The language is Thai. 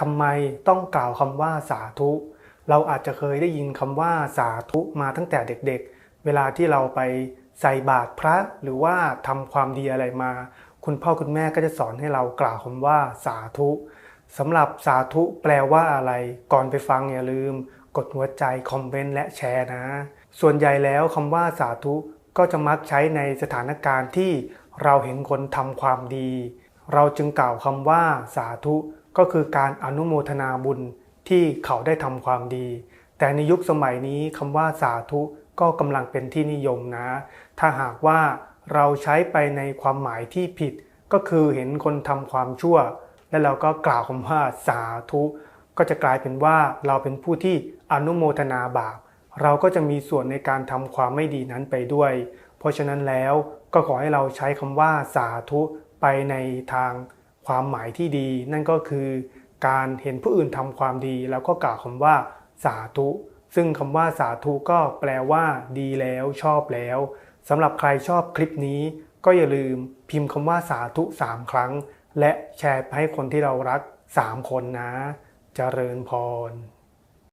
ทำไมต้องกล่าวคำว่าสาธุ เราอาจจะเคยได้ยินคำว่าสาธุมาตั้งแต่เด็กๆ เวลาที่เราไปใส่บาตรพระหรือว่าทำความดีอะไรมา คุณพ่อคุณแม่ก็จะสอนให้เรากล่าวคำว่าสาธุสำหรับสาธุแปลว่าอะไร ก่อนไปฟังอย่าลืม กดหัวใจคอมเมนต์และแชร์นะ ส่วนใหญ่แล้วคำว่าสาธุก็จะมักใช้ในสถานการณ์ที่เราเห็นคนทำความดี เราจึงกล่าวคำว่าสาธุก็คือการอนุโมทนาบุญที่เขาได้ทำความดี แต่ในยุคสมัยนี้คำว่าสาธุก็กำลังเป็นที่นิยมนะ ถ้าหากว่าเราใช้ไปในความหมายที่ผิด ก็คือเห็นคนทำความชั่ว แล้วเราก็กล่าวคำว่าสาธุ ก็จะกลายเป็นว่าเราเป็นผู้ที่อนุโมทนาบาป เราก็จะมีส่วนในการทำความไม่ดีนั้นไปด้วย เพราะฉะนั้นแล้วก็ขอให้เราใช้คำว่าสาธุ ไปในทางความหมายที่ดี นั่นก็คือการเห็นผู้อื่นทำความดี แล้วก็กล่าวคำว่า สาธุ ซึ่งคำว่าสาธุก็แปลว่า ดีแล้วชอบแล้วสำหรับใครชอบคลิปนี้ ก็อย่าลืมพิมพ์คำว่าสาธุ 3 ครั้ง และแชร์ให้คนที่เรารัก 3 คนนะเจริญพร